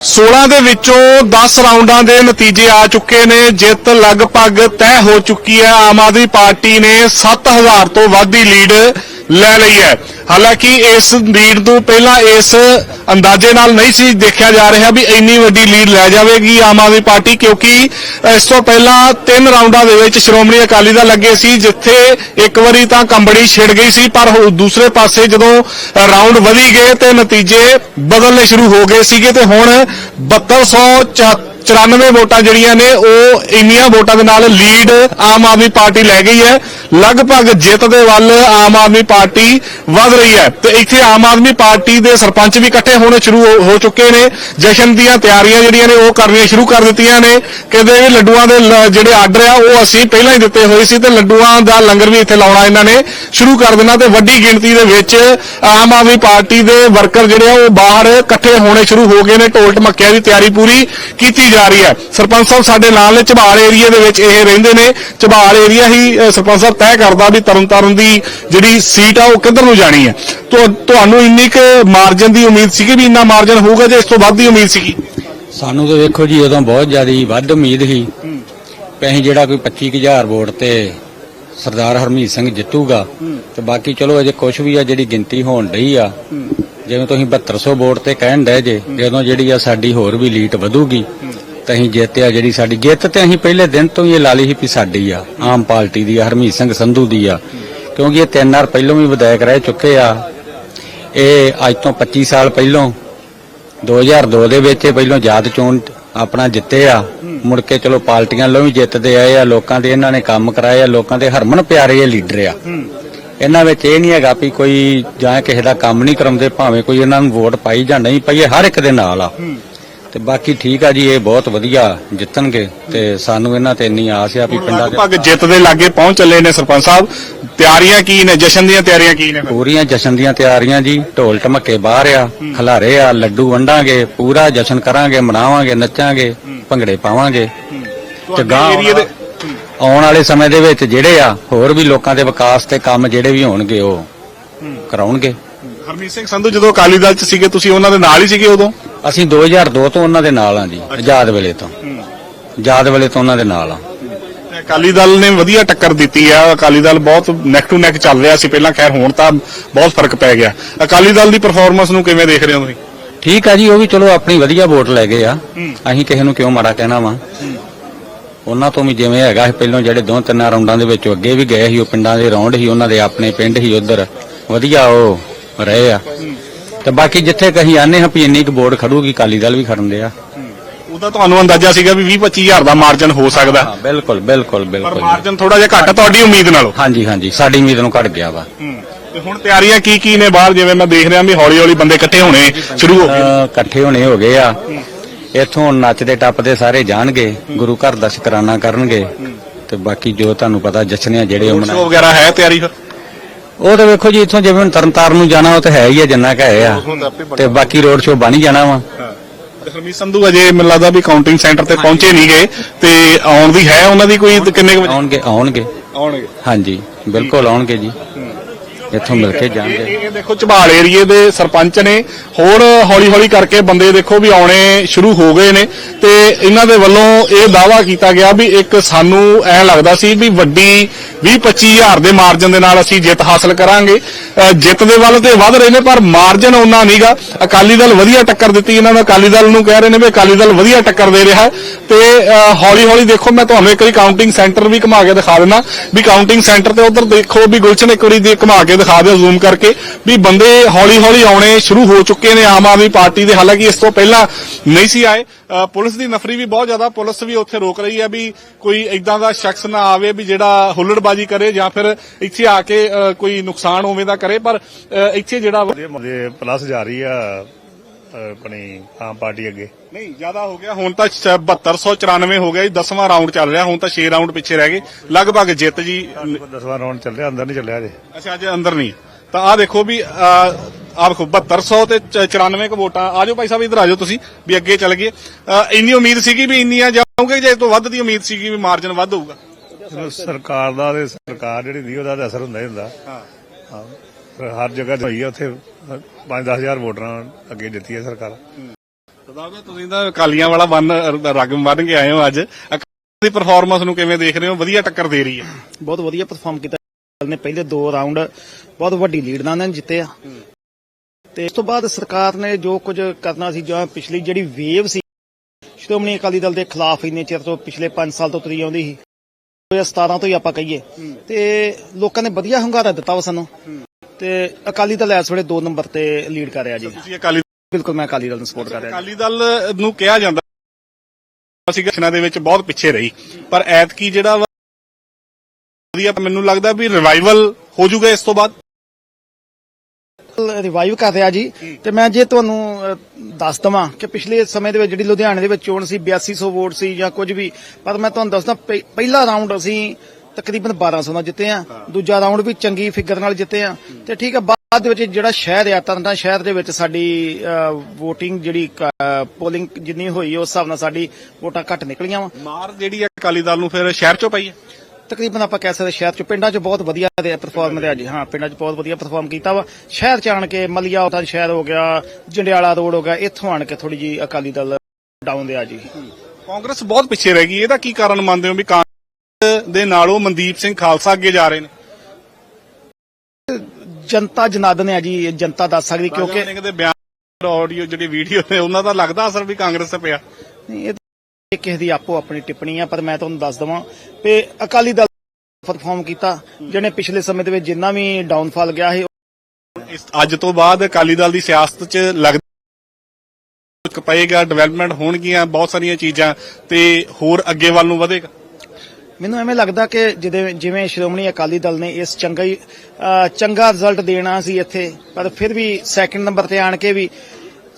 16 ਦੇ ਵਿੱਚੋਂ 10 ਰਾਉਂਡਾਂ ਦੇ ਨਤੀਜੇ ਆ ਚੁੱਕੇ ਨੇ। ਜਿੱਤ ਲਗਭਗ ਤੈਅ ਹੋ ਚੁੱਕੀ ਹੈ। ਆਮ ਆਦਮੀ ਪਾਰਟੀ ਨੇ 7000 ਤੋਂ ਵੱਧ ਦੀ ਲੀਡ ਲੈ ਲਈ ਹੈ। ਹਾਲਾਂਕਿ ਇਸ ਲੀਡ ਨੂੰ ਪਹਿਲਾਂ ਇਸ ਅੰਦਾਜ਼ੇ ਨਾਲ ਨਹੀਂ ਸੀ ਦੇਖਿਆ ਜਾ ਰਿਹਾ ਵੀ ਇੰਨੀ ਵੱਡੀ ਲੀਡ ਲੈ ਜਾਵੇਗੀ ਆਮ ਆਦਮੀ ਪਾਰਟੀ, ਕਿਉਂਕਿ ਇਸ ਤੋਂ ਪਹਿਲਾਂ ਤਿੰਨ ਰਾਉਂਡਾਂ ਦੇ ਵਿੱਚ ਸ਼੍ਰੋਮਣੀ ਅਕਾਲੀ ਦਲ ਲੱਗੇ ਸੀ, ਜਿੱਥੇ ਇੱਕ ਵਾਰੀ ਤਾਂ ਕੰਬੜੀ ਛਿੜ ਗਈ ਸੀ, ਪਰ ਦੂਸਰੇ ਪਾਸੇ ਜਦੋਂ ਰਾਉਂਡ ਵਧੀ ਗਏ ਤੇ ਨਤੀਜੇ ਬਦਲਨੇ ਸ਼ੁਰੂ ਹੋ ਗਏ ਸੀਗੇ ਤੇ ਹੁਣ 7294 ਵੋਟਾਂ ਜਿਹੜੀਆਂ ਨੇ, ਉਹ ਇੰਨੀਆਂ ਵੋਟਾਂ ਦੇ ਨਾਲ ਲੀਡ ਆਮ ਆਦਮੀ ਪਾਰਟੀ ਲੈ ਗਈ ਹੈ। ਲਗਭਗ ਜਿੱਤ ਦੇ ਵੱਲ ਆਮ ਆਦਮੀ ਪਾਰਟੀ ਵਧ ਰਹੀ ਹੈ। ਤੇ ਇੱਥੇ ਆਮ ਆਦਮੀ ਪਾਰਟੀ ਦੇ ਸਰਪੰਚ ਵੀ ਇਕੱਠੇ ਹੋਣੇ ਸ਼ੁਰੂ ਹੋ- ਚੁੱਕੇ ਨੇ। ਜਸ਼ਨ ਦੀਆਂ ਤਿਆਰੀਆਂ ਜਿਹੜੀਆਂ ਨੇ, ਉਹ ਕਰਨੀਆਂ ਸ਼ੁਰੂ ਕਰ ਦਿੱਤੀਆਂ ਨੇ। ਕਹਿੰਦੇ ਵੀ ਲੱਡੂਆਂ ਦੇ ਜਿਹੜੇ ਆਰਡਰ ਆ, ਉਹ ਅਸੀਂ ਪਹਿਲਾਂ ਹੀ ਦਿੱਤੇ ਹੋਏ ਸੀ ਤੇ ਲੱਡੂਆਂ ਦਾ ਲੰਗਰ ਵੀ ਇੱਥੇ ਲਾਉਣਾ ਇਹਨਾਂ ਨੇ। ਸ਼ੁਰੂ ਕਰ ਦੇਣਾ ਤੇ ਵੱਡੀ ਗਿਣਤੀ ਦੇ ਵਿੱਚ ਆਮ ਆਦਮੀ ਪਾਰਟੀ ਦੇ ਵਰਕਰ ਜਿਹੜੇ ਆ, ਉਹ ਬਾਹਰ ਇਕੱਠੇ ਹੋਣੇ ਸ਼ੁਰੂ ਹੋ ਗਏ ਨੇ। ਢੋਲ ਢਮੱਕਿਆਂ ਦੀ ਤਿਆਰੀ ਪੂਰੀ ਕੀਤੀ ਜਾ ਰਹੀ ਹੈ। ਸਰਪੰਚ ਸਾਹਿਬ ਸਾਡੇ ਨਾਲ ਨੇ ਝਬਾਲ ਏਰੀਆ ਦੇ ਵਿੱਚ ਇਹ ਰਹਿੰਦੇ ਨੇ। ਝਬਾਲ ਏਰੀਆ ਹੀ ਸਰਪੰਚ ਸਾਹਿਬ ਤੈਅ ਕਰਦਾ ਵੀ ਤਰਨਤਾਰਨ ਦੀ ਜਿਹੜੀ ਸੀਟ ਆ, ਉਹ ਕਿੱਧਰ ਨੂੰ ਜਾਣੀ ਹੈ? ਤੁਹਾ- ਤੁਹਾਨੂੰ ਇੰਨੀ ਕੁ ਮਾਰਜਨ ਦੀ ਉਮੀਦ ਸੀਗੀ ਵੀ ਇੰਨਾ ਮਾਰਜਨ ਹੋਊਗਾ ਜੇ ਇਸ ਤੋਂ ਵੱਧ ਦੀ ਉਮੀਦ ਸੀਗੀ? ਸਾਨੂੰ ਤਾਂ ਵੇਖੋ ਜੀ ਉਦੋਂ ਬਹੁਤ ਜ਼ਿਆਦਾ ਵੱਧ ਉਮੀਦ ਸੀ ਅਸੀਂ ਜਿਹੜਾ ਕੋਈ 25000 ਵੋਟ ਤੇ ਸਰਦਾਰ ਹਰਮੀਤ ਸਿੰਘ ਜਿੱਤੂਗਾ ਤੇ ਬਾਕੀ ਚਲੋ ਅਜੇ ਕੁਝ ਵੀ ਆ ਜਿਹੜੀ ਗਿਣਤੀ ਹੋਣ ਡਈ ਆ ਜਿਵੇਂ ਤੁਸੀਂ 7200 ਵੋਟ ਤੇ ਕਹਿਣ ਡਏ ਜੇ ਜਦੋਂ ਜਿਹੜੀ ਆ ਸਾਡੀ ਹੋਰ ਵੀ ਲੀਟ ਵਧੂਗੀ ਤਾਂ ਅਸੀਂ ਜਿੱਤਿਆ ਜਿਹੜੀ ਸਾਡੀ ਜਿੱਤ ਤੇ ਅਸੀਂ ਪਹਿਲੇ ਦਿਨ ਤੋਂ ਹੀ ਇਹ ਲਾ ਲਈ ਸੀ ਵੀ ਸਾਡੀ ਆ ਆਮ ਪਾਰਟੀ ਦੀ ਆ ਹਰਮੀਤ ਸਿੰਘ ਸੰਧੂ ਦੀ ਆ ਕਿਉਂਕਿ ਇਹ ਤਿੰਨ ਵਾਰ ਪਹਿਲਾਂ ਵੀ ਵਿਧਾਇਕ ਰਹਿ ਚੁੱਕੇ ਆ। ਇਹ ਅੱਜ ਤੋਂ 25 ਸਾਲ ਪਹਿਲਾਂ 2002 ਦੇ ਵਿੱਚ ਇਹ ਪਹਿਲਾਂ ਜਾਤ ਚੋਣ ਆਪਣਾ ਜਿੱਤੇ ਆ। ਮੁੜ ਕੇ ਚਲੋ ਪਾਰਟੀਆਂ ਵੱਲੋਂ ਵੀ ਜਿੱਤਦੇ ਆਏ ਆ, ਲੋਕਾਂ ਦੇ ਇਹਨਾਂ ਨੇ ਕੰਮ ਕਰਾਏ ਆ, ਲੋਕਾਂ ਦੇ ਹਰਮਨ ਪਿਆਰੇ ਲੀਡਰ ਆ। ਇਹਨਾਂ ਵਿੱਚ ਇਹ ਨਹੀਂ ਹੈਗਾ ਵੀ ਕੋਈ ਜਾਂ ਕਿਸੇ ਦਾ ਕੰਮ ਨਹੀਂ ਕਰਾਉਂਦੇ, ਭਾਵੇਂ ਕੋਈ ਇਹਨਾਂ ਨੂੰ ਵੋਟ ਪਾਈ ਜਾਂ ਨਹੀਂ ਪਾਈ ਹਰ ਇੱਕ ਦੇ ਨਾਲ ਆ। ਤੇ ਬਾਕੀ ਠੀਕ ਆ ਜੀ ਇਹ ਬਹੁਤ ਵਧੀਆ ਜਿੱਤਣਗੇ ਤੇ ਸਾਨੂੰ ਇਹਨਾਂ ਤੇ ਇੰਨੀ ਆਸ ਆ ਵੀ ਪਿੰਡਾਂ ਦੇ ਲਗਭਗ ਜਿੱਤ ਦੇ ਲਾਗੇ ਪਹੁੰਚ ਚੱਲੇ ਨੇ ਸਰਪੰਚ ਸਾਹਿਬ। ਤਿਆਰੀਆਂ ਕੀ ਨੇ? ਜਸ਼ਨ ਦੀਆਂ ਤਿਆਰੀਆਂ ਕੀ ਨੇ? ਪੂਰੀਆਂ ਜਸ਼ਨ ਦੀਆਂ ਤਿਆਰੀਆਂ ਜੀ ਢੋਲ ਢਮੱਕੇ ਬਾਹਰ ਆ ਖਲਾਰੇ ਆ ਲੱਡੂ ਵੰਡਾਂਗੇ ਪੂਰਾ ਜਸ਼ਨ ਕਰਾਂਗੇ ਮਨਾਵਾਂਗੇ ਨੱਚਾਂਗੇ ਭੰਗੜੇ ਪਾਵਾਂਗੇ। ਤੇ ਗਾਂ ਆਉਣ ਵਾਲੇ ਸਮੇਂ ਦੇ ਵਿੱਚ ਜਿਹੜੇ ਆ ਹੋਰ ਵੀ ਲੋਕਾਂ ਦੇ ਵਿਕਾਸ ਤੇ ਕੰਮ ਜਿਹੜੇ ਵੀ ਹੋਣਗੇ ਉਹ ਕਰਾਉਣਗੇ। ਹਰਮੀਤ ਸਿੰਘ ਸੰਧੂ ਜਦੋਂ ਅਕਾਲੀ ਦਲ ਚ ਸੀਗੇ ਤੁਸੀਂ ਉਹਨਾਂ ਦੇ ਨਾਲ ਹੀ ਸੀਗੇ ਉਦੋਂ? ਅਸੀਂ 2002 ਤੋਂ ਉਹਨਾਂ ਦੇ ਨਾਲ ਆ ਜੀ ਆਜ਼ਾਦ ਵੇਲੇ ਤੋਂ। ਆਜ਼ਾਦ ਵੇਲੇ ਤੋਂ ਉਹਨਾਂ ਦੇ ਨਾਲ ਆ ਅਕਾਲੀ ਦਲ ਨੇ ਵਧੀਆ ਟੱਕਰ ਦਿੱਤੀ ਆ। ਅਕਾਲੀ ਦਲ ਬਹੁਤ ਨੈਕ ਟੂ ਨੈਕ ਚੱਲ ਰਿਹਾ ਸੀ ਪਹਿਲਾਂ। ਖੈਰ ਹੁਣ ਤਾਂ ਬਹੁਤ ਫ਼ਰਕ ਪੈ ਗਿਆ। ਅਕਾਲੀ ਦਲ ਦੀ ਪਰਫਾਰਮੈਂਸ ਨੂੰ ਕਿਵੇਂ ਦੇਖ ਰਹੇ ਹੋ ਤੁਸੀਂ? ਠੀਕ ਆ ਜੀ ਉਹ ਵੀ ਚਲੋ ਆਪਣੀ ਵਧੀਆ ਵੋਟ ਲੈ ਗਏ ਆ। ਅਸੀਂ ਕਿਸੇ ਨੂੰ ਕਿਉਂ ਮਾੜਾ ਕਹਿਣਾ ਵਾ? ਉਹਨਾਂ ਤੋਂ ਵੀ ਜਿਵੇਂ ਹੈਗਾ ਸੀ ਪਹਿਲਾਂ ਜਿਹੜੇ ਦੋ ਤਿੰਨ ਰਾਉਂਡਾਂ ਦੇ ਵਿੱਚ ਅੱਗੇ ਵੀ ਗਏ ਸੀ ਉਹ ਪਿੰਡਾਂ ਦੇ ਰੌਂਡ ਸੀ ਉਹਨਾਂ ਦੇ ਆਪਣੇ ਪਿੰਡ ਸੀ ਉਧਰ। ਵਧੀਆ ਉਹ ਰਹੇ ਆ। ਤੇ ਬਾਕੀ ਜਿੱਥੇ ਕਹੀਂ ਆਨੇ ਹਾਂ ਵੀ ਇੰਨੀ ਕੁ ਵੋਟ ਖੜੂਗੀ ਕਾਲੀ ਦਲ ਵੀ ਖੜਨਦੇ ਆ। ਉਹਦਾ ਤੁਹਾਨੂੰ ਅੰਦਾਜ਼ਾ ਸੀਗਾ ਵੀ 20 25000 ਦਾ ਮਾਰਜਨ ਹੋ ਸਕਦਾ। ਹਾਂ ਬਿਲਕੁਲ ਬਿਲਕੁਲ ਪਰ ਬਿਲਕੁਲ। ਮਾਰਜਨ ਥੋੜਾ ਜਿਹਾ ਘੱਟ ਆ ਤੁਹਾਡੀ ਉਮੀਦ ਨਾਲੋਂ। ਹਾਂਜੀ ਹਾਂਜੀ ਸਾਡੀ ਉਮੀਦ ਨੂੰ ਘਟ ਗਿਆ ਵਾ। ਤੇ ਹੁਣ ਤਿਆਰੀਆਂ ਕੀ ਕੀ ਨੇ ਬਾਹਰ? ਜਿਵੇਂ ਮੈਂ ਦੇਖ ਰਿਹਾ ਵੀ ਹੌਲੀ ਹੌਲੀ ਬੰਦੇ ਇਕੱਠੇ ਹੋਣੇ ਸ਼ੁਰੂ ਹੋ ਗਏ। ਅਹ ਇਕੱਠੇ ਹੋਣੇ ਹੋ ਗਏ ਆ। ਇੱਥੋਂ ਨੱਚਦੇ ਟੱਪਦੇ ਸਾਰੇ ਜਾਣਗੇ ਗੁਰੂ ਘਰ ਦਾ ਸ਼ੁਕਰਾਨਾ ਕਰਨਗੇ। ਤੇ ਬਾਕੀ ਜੋ ਤੁਹਾਨੂੰ ਪਤਾ ਜਸ਼ਨਿਆ ਜਿਹੜੇ ਮਨਾ ਵਗੈਰਾ ਹੈ ਤਿਆਰੀ ਫਿਰ? ਉਹ ਤਾਂ ਵੇਖੋ ਜੀ ਇੱਥੋਂ ਜਿਵੇਂ ਹੁਣ ਤਰਨਤਾਰਨ ਨੂੰ ਜਾਣਾ ਉਹ ਤਾਂ ਹੈ ਹੀ ਆ ਜਿੰਨਾ ਕਾ ਹੈ ਆ। ਤੇ ਬਾਕੀ ਰੋਡ ਸ਼ੋਅ ਬਣ ਹੀ ਜਾਣਾ ਵਾ। ਹਰਮੀਤ ਸੰਧੂ ਅਜੇ ਮੈਨੂੰ ਲੱਗਦਾ ਵੀ ਕਾਊਂਟਿੰਗ ਸੈਂਟਰ ਤੇ ਪਹੁੰਚੇ ਨਹੀਂ ਗਏ ਤੇ ਆਉਣ ਦੀ ਹੈ ਉਹਨਾਂ ਦੀ ਕੋਈ ਕਿੰਨੇ ਕੁ ਵਜੇ? ਆਉਣਗੇ ਆਉਣਗੇ। ਆਉਣਗੇ। ਹਾਂਜੀ ਬਿਲਕੁਲ ਆਉਣਗੇ ਜੀ। ਇੱਥੋਂ ਮਿਲ ਕੇ ਜਾਣਗੇ। ਇਹ ਦੇਖੋ, ਝਬਾਲ ਏਰੀਏ ਦੇ ਸਰਪੰਚ ਨੇ ਹੋਰ ਹੌਲੀ ਹੌਲੀ ਕਰਕੇ ਬੰਦੇ ਦੇਖੋ ਵੀ ਆਉਣੇ ਸ਼ੁਰੂ ਹੋ ਗਏ ਨੇ ਤੇ ਇਹਨਾਂ ਦੇ ਵੱਲੋਂ ਇਹ ਦਾਵਾ ਕੀਤਾ ਗਿਆ ਵੀ ਇੱਕ ਸਾਨੂੰ ਐ ਲੱਗਦਾ ਸੀ ਵੀ ਵੱਡੀ 20 25000 ਦੇ ਮਾਰਜਨ ਦੇ ਨਾਲ ਅਸੀਂ ਜਿੱਤ ਹਾਸਲ ਕਰਾਂਗੇ। ਜਿੱਤ ਦੇ ਵੱਲ ਤੇ ਵੱਧ ਰਹੇ ਨੇ, ਪਰ ਮਾਰਜਨ ਉਹਨਾਂ ਨਹੀਂਗਾ ਅਕਾਲੀ ਦਲ ਵਧੀਆ ਟੱਕਰ ਦਿੱਤੀ ਇਹਨਾਂ ਨੂੰ, ਅਕਾਲੀ ਦਲ ਨੂੰ ਕਹਿ ਰਹੇ ਨੇ ਵੀ ਅਕਾਲੀ ਦਲ ਵਧੀਆ ਟੱਕਰ ਦੇ ਰਿਹਾ। ਤੇ ਹੌਲੀ ਹੌਲੀ ਦੇਖੋ, ਮੈਂ ਤੁਹਾਨੂੰ ਇੱਕ ਵਾਰੀ ਕਾਊਂਟਿੰਗ ਸੈਂਟਰ ਵੀ ਘੁਮਾ ਕੇ ਦਿਖਾ ਦਿੰਦਾ। ਵੀ ਕਾਊਂਟਿੰਗ ਸੈਂਟਰ ਤੇ ਉਧਰ ਦੇਖੋ ਵੀ ਗੁਲਸ਼ਨ ਇੱਕ ਵਾਰੀ ਦੇ ਘੁਮਾ ਕੇ ਦਿਖਾ ਦਿਓ ਜ਼ੂਮ ਕਰਕੇ ਵੀ ਬੰਦੇ ਹੌਲੀ ਹੌਲੀ ਆਉਣੇ ਸ਼ੁਰੂ ਹੋ ਚੁੱਕੇ ਨੇ ਆਮ ਆਦਮੀ ਪਾਰਟੀ ਦੇ। ਹਾਲਾਂਕਿ ਇਸ ਤੋਂ ਪਹਿਲਾਂ ਨਹੀਂ ਸੀ ਆਏ। ਪੁਲਿਸ ਦੀ ਨਫਰੀ ਵੀ ਬਹੁਤ ਜ਼ਿਆਦਾ, ਪੁਲਿਸ ਵੀ ਉੱਥੇ ਰੋਕ ਰਹੀ ਹੈ ਵੀ ਕੋਈ ਇਦਾਂ ਦਾ ਸ਼ਖਸ ਨਾ ਆਵੇ ਵੀ ਜਿਹੜਾ ਹੁੱਲੜਬਾਜੀ ਕਰੇ ਜਾਂ ਫਿਰ ਇੱਥੇ ਆ ਕੇ ਕੋਈ ਨੁਕਸਾਨ ਉਵੇਂ ਦਾ ਕਰੇ, ਪਰ ਇੱਥੇ ਜਿਹੜਾ ਪਲੱਸ ਜਾ ਰਹੀ ਆ ਆਪਣੀ ਆਮ ਪਾਰਟੀ ਅੱਗੇ। ਨਹੀਂ ਜ਼ਿਆਦਾ ਹੋ ਗਿਆ। ਹੁਣ ਤਾਂ 7294 ਹੋ ਗਿਆ ਜੀ 10ਵਾਂ ਰਾਉਂਡ ਚੱਲ ਰਿਹਾ। ਹੁਣ ਤਾਂ 6 ਰਾਉਂਡ ਪਿੱਛੇ ਰਹਿ ਗਏ। ਲਗਭਗ ਜਿੱਤ ਜੀ ਦਸਵਾਂ ਰਾਉਂਡ ਚੱਲ ਰਿਹਾ ਅੰਦਰ ਨਹੀਂ ਚੱਲਿਆ ਜੇ ਅੱਛਾ ਅੱਜ ਅੰਦਰ ਨਹੀਂ। ਤਾਂ ਆਹ ਦੇਖੋ ਵੀ ਆਹ ਦੇਖੋ 7200 ਤੇ ਚ- 94 ਕੁ ਵੋਟਾਂ। ਆਜੋ ਭਾਈ ਸਾਹਿਬ ਇਧਰ ਆਜੋ ਤੁਸੀਂ ਵੀ ਅੱਗੇ ਚੱਲ ਗਏ। ਇੰਨੀ ਉਮੀਦ ਸੀਗੀ ਵੀ ਇੰਨੀਆਂ ਜਾਓਗੇ ਜੇ ਤੋਂ ਵੱਧ ਦੀ ਉਮੀਦ ਸੀਗੀ ਵੀ ਮਾਰਜਨ ਵੱਧ ਹੋਊਗਾ। ਸਰਕਾਰ ਦਾ ਤੇ ਸਰਕਾਰ ਜਿਹੜੀ ਦੀ ਉਹਦਾ ਅਸਰ ਹੁੰਦਾ ਹੀ ਹੁੰਦਾ। ਹਾਂ। ਹਰ ਜਗ੍ਹਾ ਹੋਈ ਆ ਉੱਥੇ 5-10000 ਵੋਟਰਾਂ ਅੱਗੇ ਦਿੱਤੀ ਹੈ। ਸਰਕਾਰ ਸਦਾਬ ਤੁਸੀਂ ਤਾਂ ਅਕਾਲੀਆਂ ਵਾਲਾ ਬੰਨ ਰਗ ਬੰਨ ਕੇ ਆਏ ਹੋ ਅੱਜ। ਅਕਾਲੀ ਦੀ ਪਰਫਾਰਮੈਂਸ ਨੂੰ ਕਿਵੇਂ ਦੇਖ ਰਹੇ ਹੋ? ਵਧੀਆ ਟੱਕਰ ਦੇ ਰਹੀ ਹੈ। ਬਹੁਤ ਵਧੀਆ ਪਰਫਾਰਮ ਕੀਤਾ ਨੇ ਪਹਿਲੇ ਦੋ ਰਾਉਂਡ ਬਹੁਤ ਵੱਡੀ ਲੀਡ ਨਾਲ ਇਹਨਾਂ ਨੇ ਜਿੱਤੇ ਆ। ਤੇ ਇਸ ਤੋਂ ਬਾਅਦ ਸਰਕਾਰ ਨੇ ਜੋ ਕੁਝ ਕਰਨਾ ਸੀ ਜਾਂ ਪਿਛਲੀ ਜਿਹੜੀ ਵੇਵ ਸੀ ਸ਼੍ਰੋਮਣੀ ਅਕਾਲੀ ਦਲ ਦੇ ਖਿਲਾਫ ਇੰਨੇ ਚਿਰ ਤੋਂ ਪਿਛਲੇ 5 ਸਾਲ ਤੋਂ ਤੁਰੀ ਆਉਂਦੀ ਸੀ। 2017 ਤੋਂ ਹੀ ਆਪਾਂ ਕਹੀਏ। ਤੇ ਲੋਕਾਂ ਨੇ ਵਧੀਆ ਹੰਗਾਰਾ ਦਿੱਤਾ ਵਾ ਸਾਨੂੰ। ਤੇ ਅਕਾਲੀ ਦਲ ਇਸ ਵੇਲੇ 2 ਨੰਬਰ ਤੇ ਲੀਡ ਕਰ ਰਿਹਾ ਜੀ। ਤੁਸੀਂ ਅਕਾਲੀ ਬਿਲਕੁਲ ਮੈਂ ਅਕਾਲੀ ਦਲ ਨੂੰ ਸਪੋਰਟ ਕਰ ਰਿਹਾ। ਅਕਾਲੀ ਦਲ ਨੂੰ ਕਿਹਾ ਜਾਂਦਾ ਸੀ ਕਿ ਦੇ ਵਿੱਚ ਬਹੁਤ ਪਿੱਛੇ ਰਹੀ। ਪਰ ਐਤਕੀ ਜਿਹੜਾ ਵਧੀਆ ਮੈਨੂੰ ਲੱਗਦਾ ਵੀ ਰਿਵਾਈਵਲ ਹੋ ਜਾਊਗਾ ਇਸ ਤੋਂ ਬਾਅਦ। ਰਿਵਾਈਵ ਕਰ ਰਿਹਾ ਜੀ। ਤੇ ਮੈਂ ਜੇ ਤੁਹਾਨੂੰ ਦੱਸ ਦਵਾਂ ਕਿ ਪਿਛਲੇ ਸਮੇਂ ਦੇ ਵਿੱਚ ਜਿਹੜੀ ਲੁਧਿਆਣੇ ਦੇ ਵਿੱਚ ਚੋਣ ਸੀ 8200 ਵੋਟ ਸੀ ਜਾਂ ਕੁਝ ਵੀ ਪਰ ਮੈਂ ਤੁਹਾਨੂੰ ਦੱਸਦਾ ਪਹਿ- ਪਹਿਲਾ ਰਾਉਂਡ ਅਸੀਂ ਤਕਰੀਬਨ 1200 ਨਾਲ ਜਿੱਤੇ ਆ। ਦੂਜਾ ਰਾਉਂਡ ਵੀ ਚੰਗੀ ਫਿਗਰ ਨਾਲ ਜਿੱਤੇ ਆ। ਤੇ ਠੀਕ ਆ ਬਾਅਦ ਦੇ ਵਿੱਚ ਜਿਹੜਾ ਸ਼ਹਿਰ ਆ ਤਰਨਤਾਰਨ ਸ਼ਹਿਰ ਦੇ ਵਿੱਚ ਸਾਡੀ VOTING ਜਿਹੜੀ ਪੋਲਿੰਗ ਜਿੰਨੀ ਹੋਈ ਉਸ ਹਿਸਾਬ ਨਾਲ ਸਾਡੀ ਵੋਟਾਂ ਘੱਟ ਨਿਕਲੀਆਂ ਵਾ। ਮਾਰ ਜਿਹੜੀ ਹੈ ਅਕਾਲੀ ਦਲ ਨੂੰ ਫਿਰ ਸ਼ਹਿਰ ਚੋਂ ਪਈ ਹੈ ਤਕਰੀਬਨ ਆਪਾਂ ਕਹਿ ਸਕਦੇ ਸ਼ਹਿਰ ਚ ਪਿੰਡਾਂ ਚ ਬਹੁਤ ਵਧੀਆ ਰਿਹਾ ਪਰਫਾਰਮ ਰਿਹਾ ਜੀ। ਹਾਂ ਪਿੰਡਾਂ ਚ ਬਹੁਤ ਵਧੀਆ ਪਰਫਾਰਮ ਕੀਤਾ ਵਾ। ਸ਼ਹਿਰ ਚ ਆਣ ਕੇ ਮਲੀਆ ਉਤਾਂ ਸ਼ਹਿਰ ਹੋ ਗਿਆ ਜੰਡਿਆਲਾ ਰੋਡ ਹੋ ਗਿਆ ਇੱਥੋਂ ਆਣ ਕੇ ਥੋੜੀ ਜੀ ਅਕਾਲੀ ਦਲ ਡਾਊਨ ਰਿਹਾ ਜੀ। ਕਾਂਗਰਸ ਬਹੁਤ ਪਿੱਛੇ ਰਹਿ ਗਈ ਇਹਦਾ ਕੀ ਕਾਰਨ ਮੰਨਦੇ ਹੋ ਵੀ ਕਾਂਗਰਸ ਦੇ ਨਾਲੋਂ ਮਨਦੀਪ ਸਿੰਘ ਖਾਲਸਾ ਅੱਗੇ ਜਾ ਰਹੇ ਨੇ? ਜਨਤਾ ਜਨਾਦਨ ਹੈ ਜੀ ਇਹ ਜਨਤਾ ਦੱਸ ਸਕਦੀ ਕਿਉਂਕਿ ਕਹਿੰਦੇ ਬਿਆਨ ਆਡੀਓ ਜਿਹੜੀ ਵੀਡੀਓ ਨੇ ਉਹਨਾਂ ਦਾ ਲੱਗਦਾ ਅਸਰ ਵੀ ਕਾਂਗਰਸ ਤੇ ਪਿਆ। ਨਹੀਂ, ਇਹ ਤਾਂ ਕਿਸੇ ਦੀ ਆਪੋ ਆਪਣੀ ਟਿੱਪਣੀ ਆ ਪਰ ਮੈਂ ਤੁਹਾਨੂੰ ਦੱਸ ਦਵਾਂ ਕਿ ਅਕਾਲੀ ਦਲ ਪਰਫਾਰਮ ਕੀਤਾ ਜਿਹਨੇ ਪਿਛਲੇ ਸਮੇਂ ਦੇ ਵਿੱਚ ਜਿੰਨਾ ਵੀ ਡਾਊਨਫਾਲ ਗਿਆ ਸੀ ਇਸ ਅੱਜ ਤੋਂ ਬਾਅਦ ਅਕਾਲੀ ਦਲ ਦੀ ਸਿਆਸਤ 'ਚ ਲੱਗਦਾ ਕੁਝ ਪਏਗਾ ਡਿਵੈਲਪਮੈਂਟ ਹੋਣਗੀਆਂ ਬਹੁਤ ਸਾਰੀਆਂ ਚੀਜ਼ਾਂ ਤੇ ਹੋਰ ਅੱਗੇ ਵੱਲ ਨੂੰ ਵਧੇਗਾ। ਮੈਨੂੰ ਐਵੇਂ ਲੱਗਦਾ ਕਿ ਜਿਵੇਂ ਜਿਵੇਂ ਸ਼੍ਰੋਮਣੀ ਅਕਾਲੀ ਦਲ ਨੇ ਇਸ ਚੰਗਾ ਹੀ ਚੰਗਾ ਰਿਜ਼ਲਟ ਦੇਣਾ ਸੀ ਇੱਥੇ ਪਰ ਫਿਰ ਵੀ ਸੈਕੰਡ ਨੰਬਰ ਤੇ ਆਣ ਕੇ ਵੀ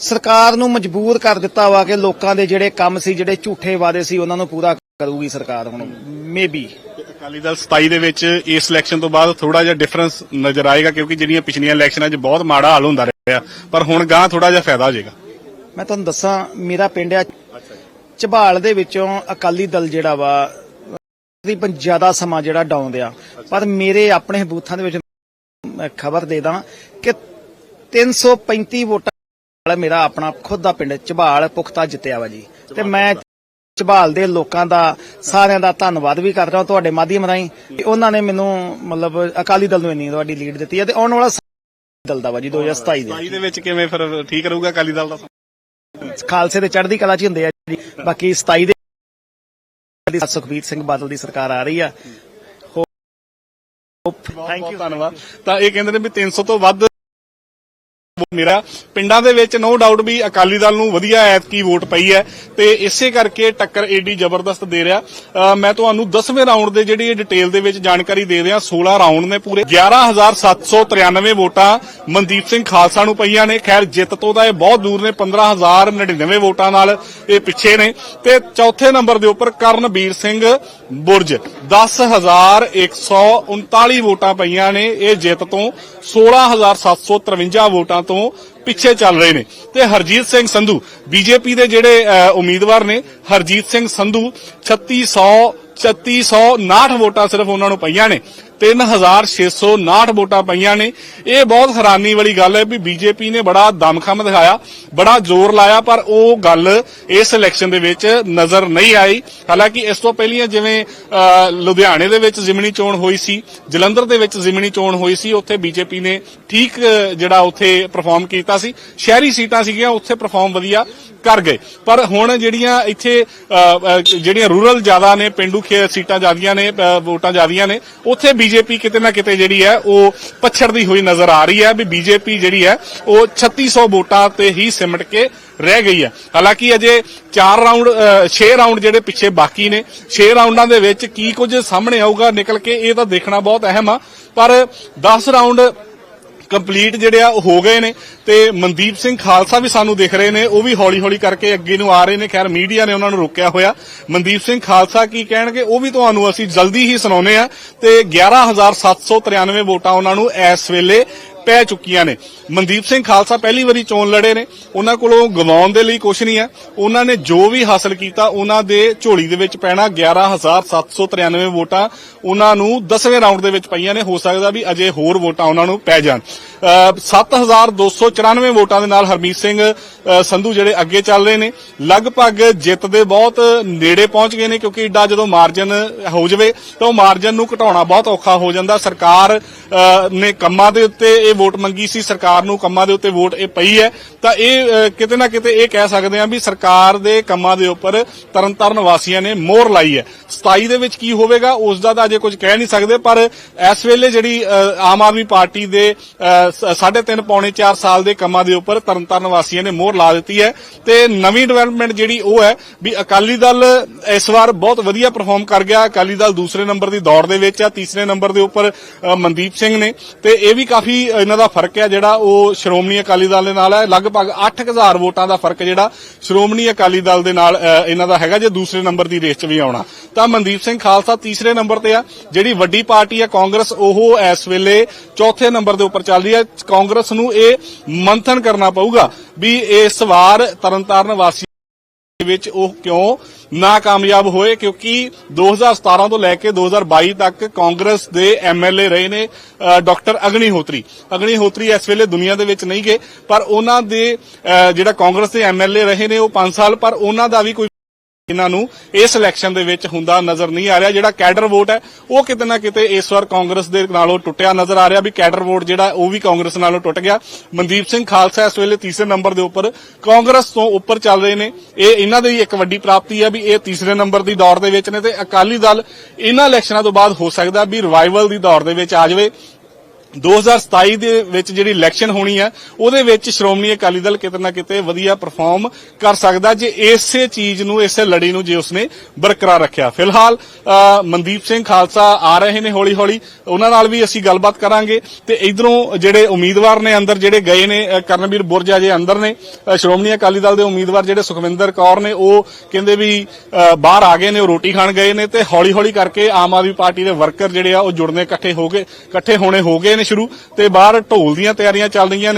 ਸਰਕਾਰ ਨੂੰ ਮਜਬੂਰ ਕਰ ਦਿੱਤਾ ਵਾ ਕਿ ਲੋਕਾਂ ਦੇ ਜਿਹੜੇ ਕੰਮ ਸੀ ਜਿਹੜੇ ਝੂਠੇ ਵਾਅਦੇ ਸੀ ਉਹਨਾਂ ਨੂੰ ਪੂਰਾ ਕਰੂਗੀ ਸਰਕਾਰ ਹੁਣ ਮੇਬੀ ਅਕਾਲੀ ਦਲ 27 ਦੇ ਵਿੱਚ ਇਸ ਇਲੈਕਸ਼ਨ ਤੋਂ ਬਾਅਦ ਥੋੜਾ ਜਿਹਾ ਡਿਫਰੈਂਸ ਨਜ਼ਰ ਆਏਗਾ ਕਿਉਂਕਿ ਜਿਹੜੀਆਂ ਪਿਛਲੀਆਂ ਇਲੈਕਸ਼ਨਾਂ 'ਚ ਬਹੁਤ ਮਾੜਾ ਹਾਲ ਹੁੰਦਾ ਰਿਹਾ ਪਰ ਹੁਣ ਗਾਂ ਥੋੜਾ ਜਿਹਾ ਫਾਇਦਾ ਹੋ ਜਾਏਗਾ। ਮੈਂ ਤੁਹਾਨੂੰ ਦੱਸਾਂ ਮੇਰਾ ਪਿੰਡ ਆ ਝਬਾਲ ਦੇ ਵਿੱਚੋਂ ਅਕਾਲੀ ਦਲ ਜਿਹੜਾ ਵਾ ਤਕਰੀਬਨ ਜ਼ਿਆਦਾ ਸਮਾਂ ਜਿਹੜਾ ਡਾਊਨ ਰਿਹਾ ਪਰ ਮੇਰੇ ਆਪਣੇ ਬੂਥਾਂ ਦੇ ਵਿੱਚ ਖਬਰ ਦੇ ਦਾਂ ਕਿ 335 ਵੋਟਾਂ ਨਾਲ ਮੇਰਾ ਆਪਣਾ ਖੁਦ ਦਾ ਪਿੰਡ ਝਬਾਲ ਪੁਖਤਾ ਜਿੱਤਿਆ ਵਾ ਜੀ। ਤੇ ਮੈਂ ਝਬਾਲ ਦੇ ਲੋਕਾਂ ਦਾ ਸਾਰਿਆਂ ਦਾ ਧੰਨਵਾਦ ਵੀ ਕਰਦਾ ਤੁਹਾਡੇ ਮਾਧਿਅਮ ਰਾਹੀਂ। ਉਹਨਾਂ ਨੇ ਮੈਨੂੰ ਮਤਲਬ ਅਕਾਲੀ ਦਲ ਨੂੰ ਇੰਨੀ ਵੱਡੀ ਲੀਡ ਦਿੱਤੀ ਹੈ ਤੇ ਆਉਣ ਵਾਲਾ ਦਲ ਦਾ ਵਾ ਜੀ 2027 ਦੇ। 27 ਦੇ ਵਿੱਚ ਕਿਵੇਂ ਫਿਰ ਠੀਕ ਰਹੂਗਾ ਅਕਾਲੀ ਦਲ ਦਾ ਖਾਲਸੇ ਦੇ ਚੜ੍ਹਦੀ ਕਲਾ 'ਚ ਹੀ ਹੁੰਦੇ ਆ ਜੀ। ਬਾਕੀ 27 ਦੇ ਦੀ ਸੁਖਬੀਰ ਸਿੰਘ ਬਾਦਲ ਦੀ ਸਰਕਾਰ ਆ ਰਹੀ ਆ। ਥੈਂਕ ਯੂ ਧੰਨਵਾਦ। ਤਾਂ ਇਹ ਕਹਿੰਦੇ ਨੇ ਵੀ 300 ਤੋਂ ਵੱਧ ਮੇਰਾ ਪਿੰਡਾਂ ਦੇ ਵਿੱਚ ਨੋ ਡਾਊਟ ਵੀ ਅਕਾਲੀ ਦਲ ਨੂੰ ਵਧੀਆ ਐਤਕੀ ਵੋਟ ਪਈ ਹੈ ਤੇ ਇਸੇ ਕਰਕੇ ਟੱਕਰ ਏਡੀ ਜ਼ਬਰਦਸਤ ਦੇ ਰਿਹਾ। ਮੈਂ ਤੁਹਾਨੂੰ 10ਵੇਂ ਰਾਉਂਡ ਦੇ ਜਿਹੜੀ ਇਹ ਡਿਟੇਲ ਦੇ ਵਿੱਚ ਜਾਣਕਾਰੀ ਦੇ ਦਿਆਂ 16 ਰਾਉਂਡ ਨੇ ਪੂਰੇ 11793 ਵੋਟਾਂ ਮਨਦੀਪ ਸਿੰਘ ਖਾਲਸਾ ਨੂੰ ਪਈਆਂ ਨੇ। ਖੈਰ, ਜਿੱਤ ਤੋਂ ਤਾਂ ਇਹ ਬਹੁਤ ਦੂਰ ਨੇ 15099 ਵੋਟਾਂ ਨਾਲ ਇਹ ਪਿੱਛੇ ਨੇ। ਤੇ ਚੌਥੇ ਨੰਬਰ ਦੇ ਉੱਪਰ ਕਰਨਵੀਰ ਸਿੰਘ ਬੁਰਜ 10139 ਵੋਟਾਂ ਪਈਆਂ ਨੇ। ਇਹ ਜਿੱਤ ਤੋਂ 16753 ਵੋਟਾਂ ਤੋਂ ਪਿੱਛੇ ਚੱਲ ਰਹੇ ਨੇ। ਤੇ ਹਰਜੀਤ ਸਿੰਘ ਸੰਧੂ, ਬੀਜੇਪੀ ਦੇ ਜਿਹੜੇ ਉਮੀਦਵਾਰ ਨੇ, ਹਰਜੀਤ ਸਿੰਘ ਸੰਧੂ 3600 3659 ਵੋਟਾਂ ਸਿਰਫ ਉਹਨਾਂ ਨੂੰ ਪਈਆਂ ਨੇ। 3659 ਵੋਟਾਂ ਪਈਆਂ ਨੇ। ਇਹ ਬਹੁਤ ਹੈਰਾਨੀ ਵਾਲੀ ਗੱਲ ਹੈ ਵੀ ਬੀਜੇਪੀ ਨੇ ਬੜਾ ਦਮਖਮ ਦਿਖਾਇਆ, ਬੜਾ ਜ਼ੋਰ ਲਾਇਆ, ਪਰ ਉਹ ਗੱਲ ਇਸ ਇਲੈਕਸ਼ਨ ਦੇ ਵਿੱਚ ਨਜ਼ਰ ਨਹੀਂ ਆਈ। ਹਾਲਾਂਕਿ ਇਸ ਤੋਂ ਪਹਿਲੀਆਂ ਜਿਵੇਂ ਲੁਧਿਆਣੇ ਦੇ ਵਿੱਚ ਜ਼ਿਮਨੀ ਚੋਣ ਹੋਈ ਸੀ, ਜਲੰਧਰ ਦੇ ਵਿੱਚ ਜ਼ਿਮਨੀ ਚੋਣ ਹੋਈ ਸੀ, ਉੱਥੇ ਬੀਜੇਪੀ ਨੇ ਠੀਕ ਜਿਹੜਾ ਉੱਥੇ ਪਰਫਾਰਮ ਕੀਤਾ ਸੀ। ਸ਼ਹਿਰੀ ਸੀਟਾਂ ਸੀਗੀਆਂ, ਉੱਥੇ ਪਰਫਾਰਮ ਵਧੀਆ ਕਰ ਗਏ। ਪਰ ਹੁਣ ਜਿਹੜੀਆਂ ਇੱਥੇ ਜਿਹੜੀਆਂ ਰੂਰਲ ਜ਼ਿਆਦਾ ਨੇ, ਪਿੰਡੂ ਖੇ, ਸੀਟਾਂ ਜ਼ਿਆਦੀਆਂ ਨੇ ਵੋਟਾਂ ਜ਼ਿਆਦੀਆਂ ਨੇ, ਉੱਥੇ ਬੀਜੇਪੀ ਕਿਤੇ ਨਾ ਕਿਤੇ ਜਿਹੜੀ ਹੈ ਉਹ ਪਛੜਦੀ ਹੋਈ ਨਜ਼ਰ ਆ ਰਹੀ ਹੈ ਵੀ ਬੀਜੇਪੀ ਜਿਹੜੀ ਹੈ ਉਹ 3600 ਵੋਟਾਂ ਤੇ ਹੀ ਸਿਮਟ ਕੇ ਰਹਿ ਗਈ ਹੈ। ਹਾਲਾਂਕਿ ਅਜੇ 4 ਰਾਉਂਡ 6 ਰਾਉਂਡ ਜਿਹੜੇ ਪਿੱਛੇ ਬਾਕੀ ਨੇ 6 ਰਾਉਂਡਾਂ ਦੇ ਵਿੱਚ ਕੀ ਕੁਝ ਸਾਹਮਣੇ ਆਊਗਾ ਨਿਕਲ ਕੇ ਇਹ ਤਾਂ ਦੇਖਣਾ ਬਹੁਤ ਅਹਿਮ ਆ। ਪਰ 10 ਰਾਉਂਡ ਕੰਪਲੀਟ ਜਿਹੜੇ ਆ, ਉਹ ਹੋ ਗਏ ਨੇ। ਤੇ ਮਨਦੀਪ ਸਿੰਘ ਖਾਲਸਾ ਵੀ ਸਾਨੂੰ ਦਿਖ ਰਹੇ ਨੇ, ਉਹ ਵੀ ਹੌਲੀ ਹੌਲੀ ਕਰਕੇ ਅੱਗੇ ਨੂੰ ਆ ਰਹੇ ਨੇ। ਖੈਰ, ਮੀਡੀਆ ਨੇ ਉਹਨਾਂ ਨੂੰ ਰੋਕਿਆ ਹੋਇਆ। ਮਨਦੀਪ ਸਿੰਘ ਖਾਲਸਾ ਕੀ ਕਹਿਣਗੇ, ਉਹ ਵੀ ਤੁਹਾਨੂੰ ਅਸੀਂ ਜਲਦੀ ਹੀ ਸੁਣਾਉਨੇ ਆ ਤੇ 11793 ਵੋਟਾਂ ਉਹਨਾਂ ਨੂੰ ਇਸ ਵੇਲੇ ਪੈ ਚੁੱਕੀਆਂ ਨੇ। ਮਨਦੀਪ ਸਿੰਘ ਖਾਲਸਾ ਪਹਿਲੀ ਵਾਰੀ ਚੋਣ ਲੜੇ ਨੇ। ਉਹਨਾਂ ਕੋਲੋਂ ਗਵਾਉਣ ਦੇ ਲਈ ਕੁਝ ਨਹੀਂ ਹੈ। ਉਹਨਾਂ ਨੇ ਜੋ ਵੀ ਹਾਸਲ ਕੀਤਾ, ਉਹਨਾਂ ਦੇ ਝੋਲੀ ਦੇ ਵਿੱਚ ਪੈਣਾ 11793 ਵੋਟਾਂ। ਉਹਨਾਂ ਨੂੰ 10ਵੇਂ ਰਾਉਂਡ ਦੇ ਵਿੱਚ ਪਈਆਂ ਨੇ। ਹੋ ਸਕਦਾ ਵੀ ਅਜੇ ਹੋਰ ਵੋਟਾਂ ਉਹਨਾਂ ਨੂੰ ਪੈ ਜਾਣ। ਅਹ 7294 ਵੋਟਾਂ ਦੇ ਨਾਲ ਹਰਮੀਤ ਸਿੰਘ ਸੰਧੂ ਜਿਹੜੇ ਅੱਗੇ ਚੱਲ ਰਹੇ ਨੇ, ਲਗਭਗ ਜਿੱਤ ਦੇ ਬਹੁਤ ਨੇੜੇ ਪਹੁੰਚ ਗਏ ਨੇ ਕਿਉਂਕਿ ਏਡਾ ਜਦੋਂ ਮਾਰਜਨ ਹੋ ਜਾਵੇ ਤਾਂ ਉਹ ਮਾਰਜਨ ਨੂੰ ਘਟਾਉਣਾ ਬਹੁਤ ਔਖਾ ਹੋ ਜਾਂਦਾ। ਸਰਕਾਰ ਨੇ ਕੰਮਾਂ ਦੇ ਉੱਤੇ ਇਹ ਵੋਟ ਮੰਗੀ ਸੀ ਸਰਕਾਰ ਨੂੰ ਕੰਮਾਂ ਦੇ ਉੱਤੇ ਵੋਟ ਇਹ ਪਈ ਹੈ। ਤਾਂ ਇਹ ਕਿਤੇ ਨਾ ਕਿਤੇ ਇਹ ਕਹਿ ਸਕਦੇ ਹਾਂ ਵੀ ਸਰਕਾਰ ਦੇ ਕੰਮਾਂ ਦੇ ਉੱਪਰ ਤਰਨਤਾਰਨ ਵਾਸੀਆਂ ਨੇ ਮੋਹਰ ਲਾਈ ਹੈ। 27 ਦੇ ਵਿੱਚ ਕੀ ਹੋਵੇਗਾ ਉਸ ਦਾ ਤਾਂ ਅਜੇ ਕੁਝ ਕਹਿ ਨਹੀਂ ਸਕਦੇ ਪਰ ਇਸ ਵੇਲੇ ਜਿਹੜੀ ਆਮ ਆਦਮੀ ਪਾਰਟੀ ਦੇ ਅਹ, ਸ- ਸਾਢੇ ਤਿੰਨ ਪੌਣੇ 4 ਸਾਲ ਦੇ ਕੰਮਾਂ ਦੇ ਉੱਪਰ ਤਰਨਤਾਰਨ ਵਾਸੀਆਂ ਨੇ ਮੋਹਰ ਲਾ ਦਿੱਤੀ ਹੈ। ਤੇ ਨਵੀਂ ਡਿਵੈਲਪਮੈਂਟ ਜਿਹੜੀ ਉਹ ਹੈ ਵੀ ਅਕਾਲੀ ਦਲ ਇਸ ਵਾਰ ਬਹੁਤ ਵਧੀਆ ਪਰਫਾਰਮ ਕਰ ਗਿਆ। ਅਕਾਲੀ ਦਲ ਦੂਸਰੇ ਨੰਬਰ ਦੀ ਦੌੜ ਦੇ ਵਿੱਚ ਆ ਤੀਸਰੇ ਨੰਬਰ ਦੇ ਉੱਪਰ ਮਨਦੀਪ ਸਿੰਘ ਨੇ। ਤੇ ਇਹ ਵੀ ਕਾਫੀ ਇਹਨਾਂ ਦਾ ਫ਼ਰਕ ਹੈ ਜਿਹੜਾ ਉਹ ਸ਼੍ਰੋਮਣੀ ਅਕਾਲੀ ਦਲ ਦੇ ਨਾਲ ਹੈ। ਲਗਭਗ 8000 ਵੋਟਾਂ ਦਾ ਫ਼ਰਕ ਜਿਹੜਾ ਸ਼੍ਰੋਮਣੀ ਅਕਾਲੀ ਦਲ ਦੇ ਨਾਲ ਇਹਨਾਂ ਦਾ ਹੈਗਾ, ਜੇ ਦੂਸਰੇ ਨੰਬਰ ਦੀ ਰੇਸ 'ਚ ਵੀ ਆਉਣਾ। ਤਾਂ ਮਨਦੀਪ ਸਿੰਘ ਖਾਲਸਾ ਤੀਸਰੇ ਨੰਬਰ ਤੇ ਆ। ਜਿਹੜੀ ਵੱਡੀ ਪਾਰਟੀ ਹੈ ਕਾਂਗਰਸ, ਉਹ ਇਸ ਵੇਲੇ ਚੌਥੇ ਨੰਬਰ ਦੇ ਉੱਪਰ ਚੱਲ ਰਹੀ ਹੈ। ਕਾਂਗਰਸ ਨੂੰ ਇਹ ਮੰਥਨ ਕਰਨਾ ਪਊਗਾ ਵੀ ਇਸ ਵਾਰ ਤਰਨਤਾਰਨ ਵਾਸੀ ਵਿੱਚ ਉਹ ਕਿਉਂ ਨਾਕਾਮਯਾਬ ਹੋਏ? ਕਿਉਂਕਿ 2017 ਤੋਂ ਲੈ ਕੇ 2022 ਤੱਕ ਕਾਂਗਰਸ ਦੇ ਐਮਐਲਏ ਰਹੇ ਨੇ ਅ, ਡਾਕਟਰ ਅਗਨੀਹੋਤਰੀ ਇਸ ਵੇਲੇ ਦੁਨੀਆ ਦੇ ਵਿੱਚ ਨਹੀਂ ਗਏ ਪਰ ਉਹਨਾਂ ਦੇ ਜਿਹੜਾ ਕਾਂਗਰਸ ਦੇ ਐਮਐਲਏ ਰਹੇ ਨੇ ਉਹ 5 ਸਾਲ ਪਰ ਉਹਨਾਂ ਦਾ ਵੀ ਕੋਈ ਇਹਨਾਂ ਨੂੰ ਇਸ ਇਲੈਕਸ਼ਨ ਦੇ ਵਿੱਚ ਹੁੰਦਾ ਨਜ਼ਰ ਨਹੀਂ ਆ ਰਿਹਾ। ਜਿਹੜਾ ਕੈਡਰ ਵੋਟ ਹੈ, ਉਹ ਕਿਤੇ ਨਾ ਕਿਤੇ ਇਸ ਵਾਰ ਕਾਂਗਰਸ ਦੇ ਨਾਲੋਂ ਟੁੱਟਿਆ ਨਜ਼ਰ ਆ ਰਿਹਾ ਵੀ ਕੈਡਰ ਵੋਟ ਜਿਹੜਾ, ਉਹ ਵੀ ਕਾਂਗਰਸ ਨਾਲੋਂ ਟੁੱਟ ਗਿਆ। ਮਨਦੀਪ ਸਿੰਘ ਖਾਲਸਾ ਇਸ ਵੇਲੇ ਤੀਸਰੇ ਨੰਬਰ ਦੇ ਉੱਪਰ ਕਾਂਗਰਸ ਤੋਂ ਉੱਪਰ ਚੱਲ ਰਹੇ ਨੇ। ਇਹ ਇਹਨਾਂ ਦੀ ਇੱਕ ਵੱਡੀ ਪ੍ਰਾਪਤੀ ਹੈ ਵੀ ਇਹ ਤੀਸਰੇ ਨੰਬਰ ਦੀ ਦੌੜ ਦੇ ਵਿੱਚ ਨੇ ਤੇ ਅਕਾਲੀ ਦਲ ਇਹਨਾਂ ਇਲੈਕਸ਼ਨਾਂ ਤੋਂ ਬਾਅਦ ਹੋ ਸਕਦਾ ਵੀ ਰਿਵਾਈਵਲ ਦੀ ਦੌੜ ਦੇ ਵਿੱਚ ਆ ਜਾਵੇ। 2027 ਦੇ ਵਿੱਚ ਜਿਹੜੀ ਇਲੈਕਸ਼ਨ ਹੋਣੀ ਹੈ, ਉਹਦੇ ਵਿੱਚ ਸ਼੍ਰੋਮਣੀ ਅਕਾਲੀ ਦਲ ਕਿਤੇ ਨਾ ਕਿਤੇ ਵਧੀਆ ਪਰਫਾਰਮ ਕਰ ਸਕਦਾ ਜੇ ਇਸੇ ਚੀਜ਼ ਨੂੰ, ਇਸੇ ਲੜੀ ਨੂੰ ਜੇ ਉਸਨੇ ਬਰਕਰਾਰ ਰੱਖਿਆ। ਫਿਲਹਾਲ ਮਨਦੀਪ ਸਿੰਘ ਖਾਲਸਾ ਆ ਰਹੇ ਨੇ ਹੌਲੀ ਹੌਲੀ ਉਹਨਾਂ ਨਾਲ ਵੀ ਅਸੀਂ ਗੱਲਬਾਤ ਕਰਾਂਗੇ। ਤੇ ਇਧਰੋਂ ਜਿਹੜੇ ਉਮੀਦਵਾਰ ਨੇ ਅੰਦਰ, ਜਿਹੜੇ ਗਏ ਨੇ ਕਰਨਵੀਰ ਬੁਰਜਾ ਜੇ ਅੰਦਰ ਨੇ ਸ਼੍ਰੋਮਣੀ ਅਕਾਲੀ ਦਲ ਦੇ ਉਮੀਦਵਾਰ ਜਿਹੜੇ ਸੁਖਵਿੰਦਰ ਕੌਰ ਨੇ, ਉਹ ਕਹਿੰਦੇ ਵੀ ਬਾਹਰ ਆ ਗਏ ਨੇ, ਉਹ ਰੋਟੀ ਖਾਣ ਗਏ ਨੇ ਤੇ ਹੌਲੀ ਹੌਲੀ ਕਰਕੇ ਆਮ ਆਦਮੀ ਪਾਰਟੀ ਦੇ ਵਰਕਰ ਜਿਹੜੇ ਆ, ਉਹ ਜੁੜਨੇ ਇਕੱਠੇ ਹੋ ਗਏ, ਇਕੱਠੇ ਹੋਣੇ ਹੋ ਗਏ ਨੇ ਸ਼ੁਰੂ ਤੇ ਬਾਹਰ ਢੋਲ ਦੀਆਂ ਤਿਆਰੀਆਂ ਚੱਲ ਰਹੀਆਂ ਨੇ।